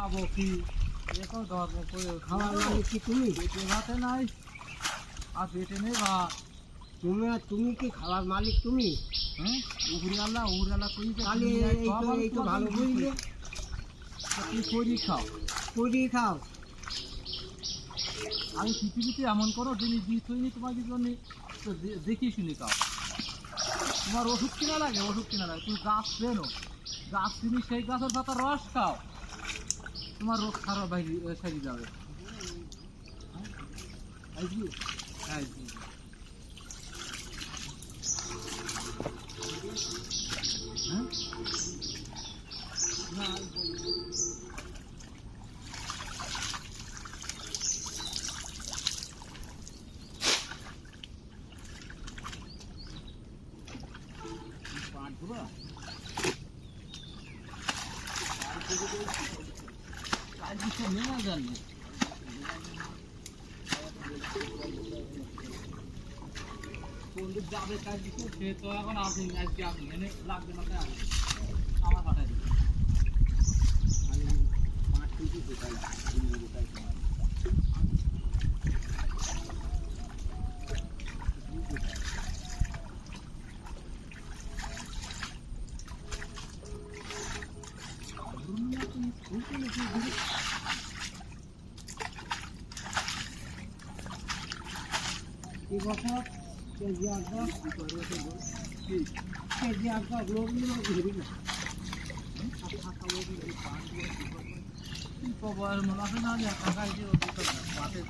খাব কি? ধর্ম করে খাওয়ার কি তুমি। পেটে ভাতে নাই আর পেটে নেই ভাত তুমি তুমি কি খাওয়ার মালিক তুমি? হ্যাঁ? তাহলে এই তো তো তোমাকে ভালো বুঝলে। করি খাও? পুরি খাও? আমি পৃথিবীতে এমন কোনো জিনিস দিই তোমাদের জন্য তো দেখি শুনি খাও। তোমার ওষুধ কিনা লাগে? ওষুধ কিনা লাগে। তুমি গাছ চেনো গাছ চিনি সেই গাছের পাতা রস খাও। তোমার রোগ খারাপ বাইরে সেরে যাবে হ্যাঁ? পাঁচ তো এখন আসেন আজকে আসেন এনে লাগবে না তাই আসেন। আমার পাঠাই দেবে আমি পাঁচ কেজি কোথায় কোথায় Bir bakar, tezgahda, tezgahda globunu görürüz. Babalarımın adına yakakaydı o kadar.